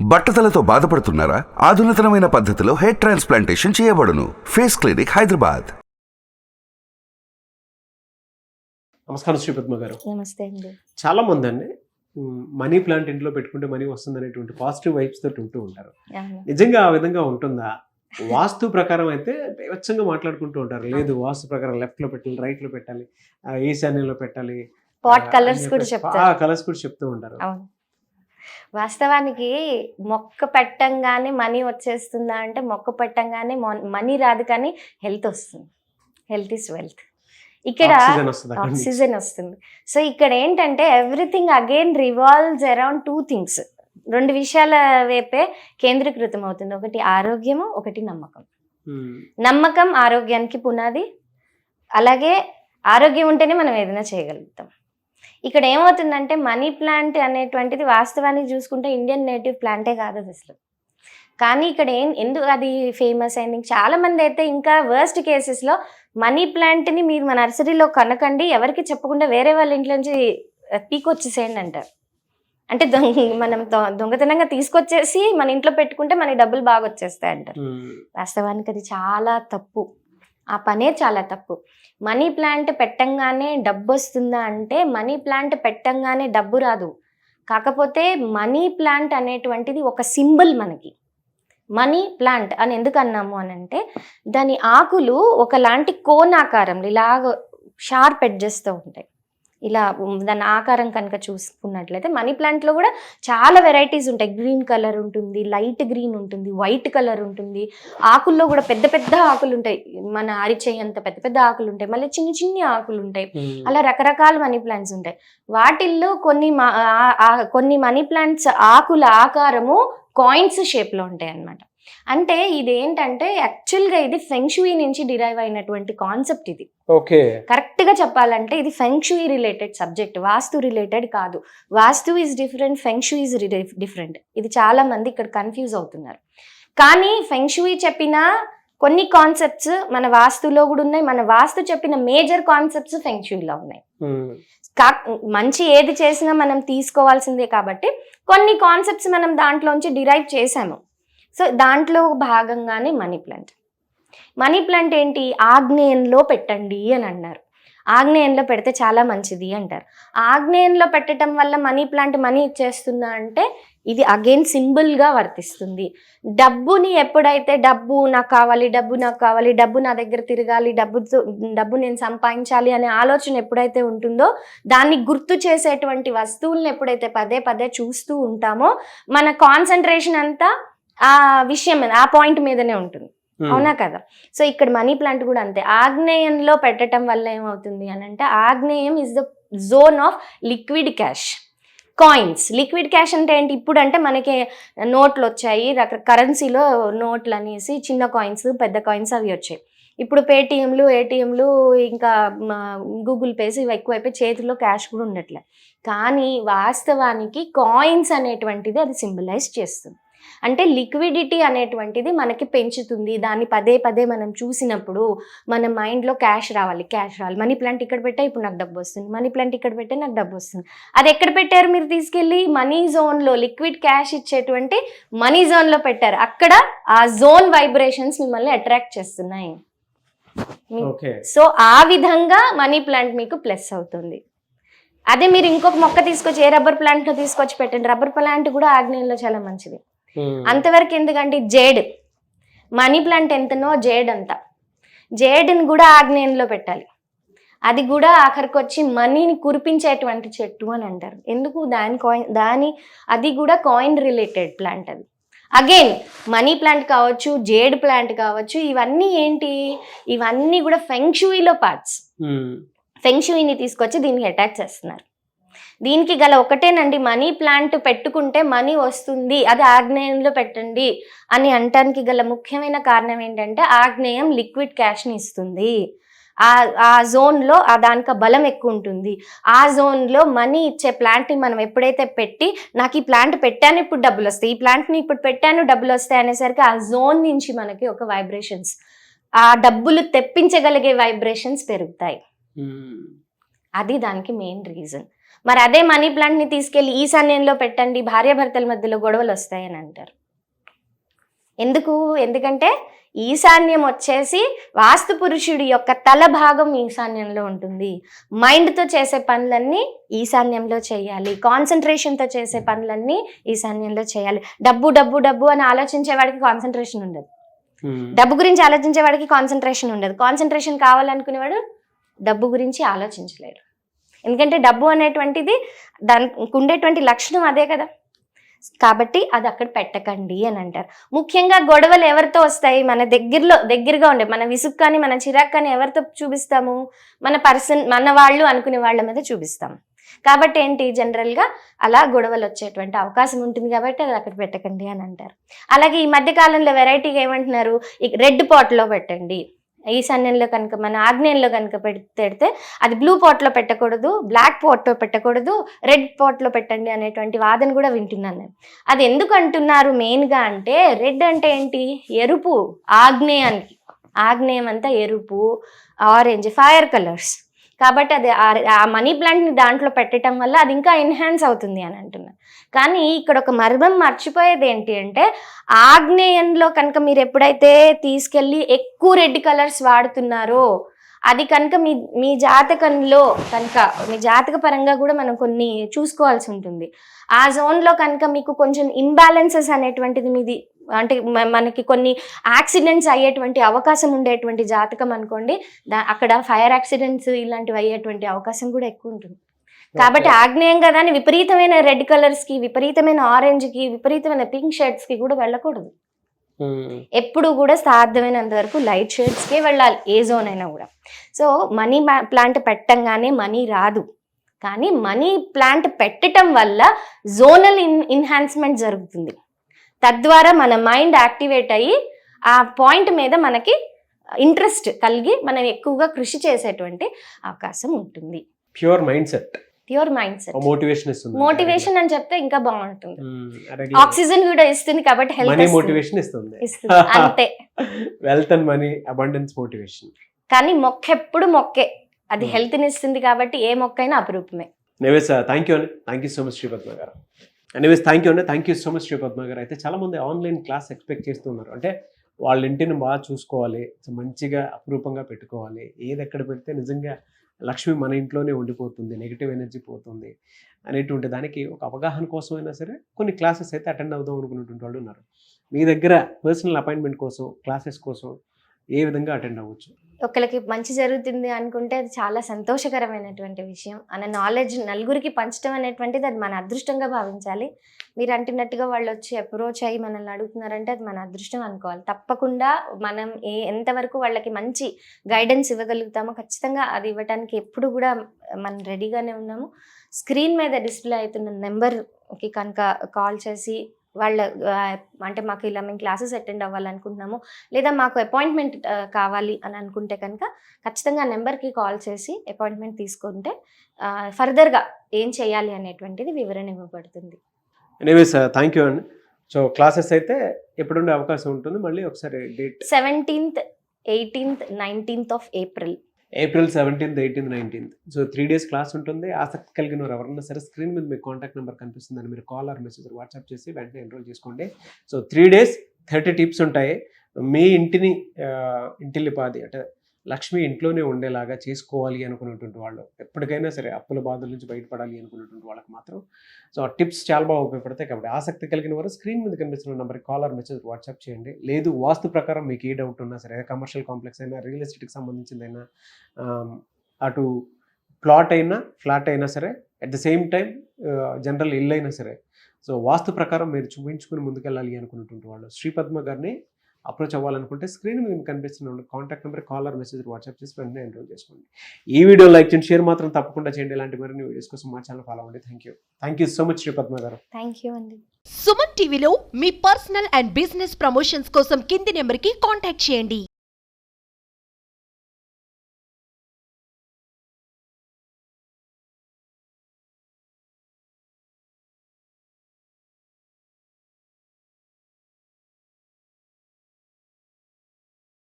బట్టతలతో బాధపడుతున్నారా? ఆధునితనమైన పద్ధతిలో హెయిర్ ట్రాన్స్ప్లాంటేషన్ చేయబడును. Face clinic Hyderabad. నమస్కారం శ్రీపద్మ గారు. నమస్తే అండి. చాలా మంది అండి మనీ ప్లాంట్ ఇంట్లో పెట్టుకుంటే మనీ వస్తుంది అనేటువంటి పాజిటివ్ వైబ్స్ తోటి ఉంటూ ఉంటారు. నిజంగా ఆ విధంగా ఉంటుందా? వాస్తు ప్రకారం అయితే బీభత్సంగా మాట్లాడుకుంటూ ఉంటారు. లేదు వాస్తు ప్రకారం లెఫ్ట్లో పెట్టాలి రైట్లో పెట్టాలి ఆ, ఈశాన్యంలో పెట్టాలి పాట్ కలర్స్ కూడా చెప్తారు. కలర్స్ కూడా చెప్తూ ఉంటారు. అవును. వాస్తవానికి మొక్క పెట్టంగానే మనీ వచ్చేస్తుందా అంటే మొక్క పెట్టంగానే మనీ రాదు కానీ హెల్త్ వస్తుంది. Health is wealth. ఇక్కడ ఆక్సిజన్ వస్తుంది సో ఇక్కడ ఏంటంటే everything again revolves around two things. రెండు విషయాల వైపే కేంద్రీకృతం అవుతుంది. ఒకటి ఆరోగ్యము ఒకటి నమ్మకం. నమ్మకం ఆరోగ్యానికి పునాది. అలాగే ఆరోగ్యం ఉంటేనే మనం ఏదైనా చేయగలుగుతాం. ఇక్కడ ఏమవుతుందంటే మనీ ప్లాంట్ అనేటువంటిది వాస్తవానికి చూసుకుంటే ఇండియన్ నేటివ్ ప్లాంటే కాదు అది అసలు. కానీ ఇక్కడ ఏం ఎందుకు అది ఫేమస్ అయింది? చాలా మంది అయితే ఇంకా వర్స్ట్ కేసెస్లో మనీ ప్లాంట్ని మీరు మా నర్సరీలో కనకండి ఎవరికి చెప్పకుండా వేరే వాళ్ళ ఇంట్లో నుంచి పీకొచ్చేసేయండి అంటారు. అంటే దొంగ మనం దొంగతనంగా తీసుకొచ్చేసి మన ఇంట్లో పెట్టుకుంటే మనకి డబ్బులు బాగా వచ్చేస్తాయి అంటారు వాస్తవానికి అది చాలా తప్పు. ఆ పనే చాలా తప్పు. మనీ ప్లాంట్ పెట్టంగానే డబ్బు వస్తుందా అంటే మనీ ప్లాంట్ పెట్టంగానే డబ్బు రాదు. కాకపోతే మనీ ప్లాంట్ అనేటువంటిది ఒక సింబల్ మనకి. మనీ ప్లాంట్ అని ఎందుకు అన్నాము అని అంటే దాని ఆకులు ఒకలాంటి కోన్ ఆకారంలో ఇలాగ షార్ప్ ఎడ్జెస్తో ఉంటాయి. ఇలా దాని ఆకారం కనుక చూసుకున్నట్లయితే మనీ ప్లాంట్లో కూడా చాలా వెరైటీస్ ఉంటాయి. గ్రీన్ కలర్ ఉంటుంది లైట్ గ్రీన్ ఉంటుంది వైట్ కలర్ ఉంటుంది. ఆకుల్లో కూడా పెద్ద పెద్ద ఆకులు ఉంటాయి. మన అరిచేయంత పెద్ద పెద్ద ఆకులు ఉంటాయి. మళ్ళీ చిన్ని చిన్ని ఆకులు ఉంటాయి. అలా రకరకాల మనీ ప్లాంట్స్ ఉంటాయి. వాటిల్లో కొన్ని కొన్ని మనీ ప్లాంట్స్ ఆకుల ఆకారము కాయిన్స్ షేప్లో ఉంటాయి అన్నమాట అంటే ఇది ఏంటంటే యాక్చువల్గా ఇది ఫెంక్షుయి నుంచి డిరైవ్ అయినటువంటి కాన్సెప్ట్ ఇది. ఓకే. కరెక్ట్గా చెప్పాలంటే ఇది feng shui related subject vastu related కాదు. Vastu is different feng shui is different. ఇది చాలా మంది ఇక్కడ కన్ఫ్యూజ్ అవుతున్నారు. కానీ ఫెంక్షుయి చెప్పిన కొన్ని కాన్సెప్ట్స్ మన వాస్తులో కూడా ఉన్నాయి. మన వాస్తు చెప్పిన మేజర్ కాన్సెప్ట్స్ ఫెంక్షుయిలో ఉన్నాయి. మంచి ఏది చేసినా మనం తీసుకోవాల్సిందే కాబట్టి కొన్ని కాన్సెప్ట్స్ మనం దాంట్లోంచి డిరైవ్ చేసాము. సో దాంట్లో భాగంగానే మనీ ప్లాంట్. మనీ ప్లాంట్ ఏంటి? ఆగ్నేయంలో పెట్టండి అని అన్నారు. ఆగ్నేయంలో పెడితే చాలా మంచిది అంటారు. ఆగ్నేయంలో పెట్టడం వల్ల మనీ ప్లాంట్ మనీ ఇచ్చేస్తుందా అంటే ఇది అగైన్ సింపుల్గా వర్తిస్తుంది. డబ్బుని ఎప్పుడైతే డబ్బు నాకు కావాలి డబ్బు నాకు కావాలి డబ్బు నా దగ్గర తిరగాలి డబ్బుతో డబ్బు నేను సంపాదించాలి అనే ఆలోచన ఎప్పుడైతే ఉంటుందో దాన్ని గుర్తు చేసేటువంటి వస్తువులను ఎప్పుడైతే పదే పదే చూస్తూ ఉంటామో మన కాన్సన్ట్రేషన్ అంతా ఆ విషయం మీద ఆ పాయింట్ మీదనే ఉంటుంది. అవునా కదా? సో ఇక్కడ మనీ ప్లాంట్ కూడా అంతే. ఆగ్నేయంలో పెట్టడం వల్ల ఏమవుతుంది అని అంటే ఆగ్నేయం is the zone of liquid cash coins liquid cash అంటే ఏంటి? ఇప్పుడు అంటే మనకి నోట్లు వచ్చాయి రక కరెన్సీలో నోట్లు అనేసి చిన్న కాయిన్స్ పెద్ద కాయిన్స్ అవి వచ్చాయి. ఇప్పుడు పేటిఎంలు ఏటీఎంలు ఇంకా గూగుల్ పేస్ ఇవి ఎక్కువైపోయి చేతిలో క్యాష్ కూడా ఉండట్లే. కానీ వాస్తవానికి కాయిన్స్ అనేటువంటిది అది సింబలైజ్ చేస్తుంది. అంటే లిక్విడిటీ అనేటువంటిది మనకి పెంచుతుంది. దాన్ని పదే పదే మనం చూసినప్పుడు మన మైండ్లో క్యాష్ రావాలి క్యాష్ రావాలి. మనీ ప్లాంట్ ఇక్కడ పెట్టా ఇప్పుడు నాకు డబ్బు వస్తుంది. మనీ ప్లాంట్ ఇక్కడ పెట్టే నాకు డబ్బు వస్తుంది. అది ఎక్కడ పెట్టారు మీరు తీసుకెళ్ళి? మనీ జోన్లో లిక్విడ్ క్యాష్ ఇచ్చేటువంటి మనీ జోన్లో పెట్టారు. అక్కడ ఆ జోన్ వైబ్రేషన్స్ మిమ్మల్ని అట్రాక్ట్ చేస్తున్నాయి. సో ఆ విధంగా మనీ ప్లాంట్ మీకు ప్లస్ అవుతుంది. అదే మీరు ఇంకొక మొక్క తీసుకొచ్చి ఏ రబ్బర్ ప్లాంట్లో తీసుకొచ్చి పెట్టండి. రబ్బర్ ప్లాంట్ కూడా ఆగ్నేయంలో చాలా మంచిది. అంతవరకు ఎందుకంటే జేడ్. మనీ ప్లాంట్ ఎంతనో జేడ్ అంత. జేడ్ని కూడా ఆగ్నేయంలో పెట్టాలి. అది కూడా ఆఖరికి వచ్చి మనీని కురిపించేటువంటి చెట్టు అని అంటారు. ఎందుకు? దాని కాయిన్ దాని అది కూడా కాయిన్ రిలేటెడ్ ప్లాంట్ అది. అగైన్ మనీ ప్లాంట్ కావచ్చు జేడ్ ప్లాంట్ కావచ్చు ఇవన్నీ ఏంటి? ఇవన్నీ కూడా ఫెంక్షుయిలో పార్ట్స్. మ్, ఫెంక్షుయిని తీసుకొచ్చి దీనికి అటాచ్ చేస్తున్నారు. దీనికి గల ఒకటేనండి మనీ ప్లాంట్ పెట్టుకుంటే మనీ వస్తుంది అది ఆగ్నేయంలో పెట్టండి అని అనటానికి గల ముఖ్యమైన కారణం ఏంటంటే ఆగ్నేయం లిక్విడ్ క్యాష్ని ఇస్తుంది. ఆ ఆ జోన్లో ఆ దానికి బలం ఎక్కువ ఉంటుంది. ఆ జోన్లో మనీ ఇచ్చే ప్లాంట్ని మనం ఎప్పుడైతే పెట్టి నాకు ఈ ప్లాంట్ పెట్టాను ఇప్పుడు డబ్బులు వస్తాయి ఈ ప్లాంట్ని ఇప్పుడు పెట్టాను డబ్బులు వస్తాయి అనేసరికి ఆ జోన్ నుంచి మనకి ఒక వైబ్రేషన్స్ ఆ డబ్బులు తెప్పించగలిగే వైబ్రేషన్స్ పెరుగుతాయి. అది దానికి మెయిన్ రీజన్. మరి అదే మనీ ప్లాంట్ని తీసుకెళ్ళి ఈశాన్యంలో పెట్టండి భార్యాభర్తల మధ్యలో గొడవలు వస్తాయని అంటారు. ఎందుకు? ఎందుకంటే ఈశాన్యం వచ్చేసి వాస్తు పురుషుడి యొక్క తల భాగం ఈశాన్యంలో ఉంటుంది. మైండ్తో చేసే పనులన్నీ ఈశాన్యంలో చేయాలి. కాన్సన్ట్రేషన్తో చేసే పనులన్నీ ఈశాన్యంలో చేయాలి. డబ్బు డబ్బు డబ్బు అని ఆలోచించే వాడికి కాన్సన్ట్రేషన్ ఉండదు. డబ్బు గురించి ఆలోచించే వాడికి కాన్సన్ట్రేషన్ ఉండదు. కాన్సన్ట్రేషన్ కావాలనుకునేవాడు డబ్బు గురించి ఆలోచించలేడు. ఎందుకంటే డబ్బు అనేటువంటిది దానికి ఉండేటువంటి లక్షణం అదే కదా. కాబట్టి అది అక్కడ పెట్టకండి అని అంటారు. ముఖ్యంగా గొడవలు ఎవరితో వస్తాయి? మన దగ్గరలో దగ్గరగా ఉండే మన విసుగు కానీ మన చిరాకు కానీ ఎవరితో చూపిస్తాము? మన పర్సన్ మన వాళ్ళు అనుకునే వాళ్ళ మీద చూపిస్తాం. కాబట్టి ఏంటి? జనరల్గా అలా గొడవలు వచ్చేటువంటి అవకాశం ఉంటుంది కాబట్టి అది అక్కడ పెట్టకండి అని అంటారు. అలాగే ఈ మధ్య కాలంలో వెరైటీగా ఏమంటున్నారు? రెడ్ పాట్లో పెట్టండి. ఈశాన్యంలో కనుక మన ఆగ్నేయంలో కనుక పెడితే అది బ్లూ పాట్లో పెట్టకూడదు బ్లాక్ పాట్లో పెట్టకూడదు రెడ్ పాట్లో పెట్టండి అనేటువంటి వాదన కూడా వింటున్నాను నేను. అది ఎందుకు అంటున్నారు మెయిన్గా అంటే రెడ్ అంటే ఏంటి? ఎరుపు ఆగ్నేయానికి. ఆగ్నేయం అంతా ఎరుపు ఆరెంజ్ ఫైర్ కలర్స్ కాబట్టి అది ఆ- ఆ మనీ ప్లాంట్ని దాంట్లో పెట్టడం వల్ల అది ఇంకా ఎన్హాన్స్ అవుతుంది అని అంటున్నాను కానీ ఇక్కడ ఒక మర్మం మర్చిపోయేది ఏంటి అంటే ఆగ్నేయంలో కనుక మీరు ఎప్పుడైతే తీసుకెళ్ళి ఎక్కువ రెడ్ కలర్స్ వాడుతున్నారో అది కనుక మీ మీ జాతకంలో కనుక మీ జాతక పరంగా కూడా మనం కొన్ని చూసుకోవాల్సి ఉంటుంది. ఆ జోన్లో కనుక మీకు కొంచెం ఇంబ్యాలెన్సెస్ అనేటువంటిది మీది అంటే మనకి కొన్ని యాక్సిడెంట్స్ అయ్యేటువంటి అవకాశం ఉండేటువంటి జాతకం అనుకోండి అక్కడ ఫైర్ యాక్సిడెంట్స్ ఇలాంటివి అయ్యేటువంటి అవకాశం కూడా ఎక్కువ ఉంటుంది. కాబట్టి ఆగ్నేయం కదా అని విపరీతమైన రెడ్ కలర్స్కి విపరీతమైన ఆరెంజ్కి విపరీతమైన పింక్ షేడ్స్కి కూడా వెళ్ళకూడదు. ఎప్పుడు కూడా సాధ్యమైనంత వరకు లైట్ షేడ్స్కే వెళ్ళాలి ఏ జోన్ అయినా కూడా. సో మనీ ప్లాంట్ పెట్టంగానే మనీ రాదు. కానీ మనీ ప్లాంట్ పెట్టడం వల్ల జోనల్ ఇన్ ఇన్హాన్స్మెంట్ జరుగుతుంది. తద్వారా మన మైండ్ యాక్టివేట్ అయ్యి ఆ పాయింట్ మీద మనకి ఇంట్రెస్ట్ కలిగి మనం ఎక్కువగా కృషి చేసేటువంటి అవకాశం ఉంటుంది. Pure mind set pure mind set motivation ఇస్తుంది మోటివేషన్ అని చెప్తే ఇంకా బాగుంటుంది. ఆక్సిజన్ ఆక్సిజన్ కూడా ఇస్తుంది కాబట్టి హెల్త్ మోటివేషన్ ఇస్తుంది. అంతే. Wealth and money abundance motivation కానీ మొక్క ఎప్పుడు మొక్కే. అది Hmm. హెల్త్ ఇస్తుంది కాబట్టి ఏ మొక్క అయినా అపురూపమే. ఎనీవేస్ థ్యాంక్ యూ అండి thank you so much Sripadma garu anyways thank you అండి thank you so much Sripadma garu అయితే చాలా మంది ఆన్లైన్ క్లాస్ ఎక్స్పెక్ట్ చేస్తున్నారు. అంటే వాళ్ళ ఇంటిని బాగా చూసుకోవాలి మంచిగా అపురూపంగా పెట్టుకోవాలి. ఏది ఎక్కడ పెడితే నిజంగా లక్ష్మి మన ఇంట్లోనే ఉండిపోతుంది నెగిటివ్ ఎనర్జీ పోతుంది అనేటువంటి దానికి ఒక అవగాహన కోసమైనా సరే కొన్ని క్లాసెస్ అయితే అటెండ్ అవుదాం అనుకున్నటువంటి వాళ్ళు ఉన్నారు. మీ దగ్గర పర్సనల్ అపాయింట్మెంట్ కోసం క్లాసెస్ కోసం ఏ విధంగా అటెండ్ అవ్వచ్చు? ఒకరికి మంచి జరుగుతుంది అనుకుంటే అది చాలా సంతోషకరమైనటువంటి విషయం. అన్న నాలెడ్జ్ నలుగురికి పంచడం అనేటువంటిది అది మన అదృష్టంగా భావించాలి. మీరు అంటున్నట్టుగా వాళ్ళు వచ్చి అప్రోచ్ అయ్యి మనల్ని అడుగుతున్నారంటే అది మన అదృష్టం అనుకోవాలి. తప్పకుండా మనం ఏ ఎంతవరకు వాళ్ళకి మంచి గైడెన్స్ ఇవ్వగలుగుతామో ఖచ్చితంగా అది ఇవ్వటానికి ఎప్పుడు కూడా మనం రెడీగానే ఉన్నాము. స్క్రీన్ మీద డిస్ప్లే అవుతున్న నెంబర్కి కనుక కాల్ చేసి వాళ్ళ అంటే మాకు ఇలా మేము క్లాసెస్ అటెండ్ అవ్వాలనుకుంటున్నాము లేదా మాకు అపాయింట్మెంట్ కావాలి అని అనుకుంటే కనుక ఖచ్చితంగా ఆ నెంబర్కి కాల్ చేసి అపాయింట్మెంట్ తీసుకుంటే ఫర్దర్గా ఏం చేయాలి అనేటువంటిది వివరణ ఇవ్వబడుతుంది. ఎనీవేస్ థ్యాంక్ యూ అండి. సో క్లాసెస్ అయితే ఎప్పుడు ఉండే అవకాశం ఉంటుంది మళ్ళీ ఒకసారి date seventeenth eighteenth nineteenth of April. April seventeenth eighteenth nineteenth. So three days class ఉంటుంది. ఆసక్తి కలిగిన వారు ఎవరన్నా సరే స్క్రీన్ మీద మీకు కాంటాక్ట్ నెంబర్ కనిపిస్తుందని మీరు కాల్ ఆర్ మెసేజ్ వాట్సాప్ చేసి వెంటనే ఎన్రోల్ చేసుకోండి. So three days thirty tips ఉంటాయి. మీ ఇంటిని ఇంటిల్లిపాది అంటే లక్ష్మి ఇంట్లోనే ఉండేలాగా చేసుకోవాలి అనుకున్నటువంటి వాళ్ళు. ఎప్పటికైనా సరే అప్పుల బాధల నుంచి బయటపడాలి అనుకున్నటువంటి వాళ్ళకి మాత్రం సో ఆ టిప్స్ చాలా బాగా ఉపయోగపడతాయి కాబట్టి ఆసక్తి కలిగిన వారు స్క్రీన్ మీద కనిపిస్తున్న నెంబర్కి కాల్ మెసేజ్ వాట్సాప్ చేయండి. లేదు వాస్తు ప్రకారం మీకు ఏ డౌట్ ఉన్నా సరే కమర్షియల్ కాంప్లెక్స్ అయినా రియల్ ఎస్టేట్కి సంబంధించిందైనా అటు ప్లాట్ అయినా ఫ్లాట్ అయినా సరే at the same time general ఇల్లు అయినా సరే. సో వాస్తు ప్రకారం మీరు చూపించుకుని ముందుకెళ్ళాలి అనుకున్నటువంటి వాళ్ళు. శ్రీపద్మ గారిని అప్రోచ్ అవ్వాలనుకుంటే స్క్రీన్ మీద మీకు కనిపిస్తున్న contact number call or message WhatsApp చేసి వెంటనే ఎన్రోల్ చేసుకోండి. ఈ వీడియో లైక్ చేయండి షేర్ మాత్రం తప్పకుండా చేయండి. ఇలాంటి మరిన్ని వీడియోస్ కోసం మా ఛానల్ ఫాలో అవ్వండి. Thank you thank you so much Sripadma garu thank you అండి సుమన్ టీవీలో మీ పర్సనల్ అండ్ బిజినెస్ ప్రమోషన్స్ కోసం కింది నెంబర్కి కాంటాక్ట్ చేయండి.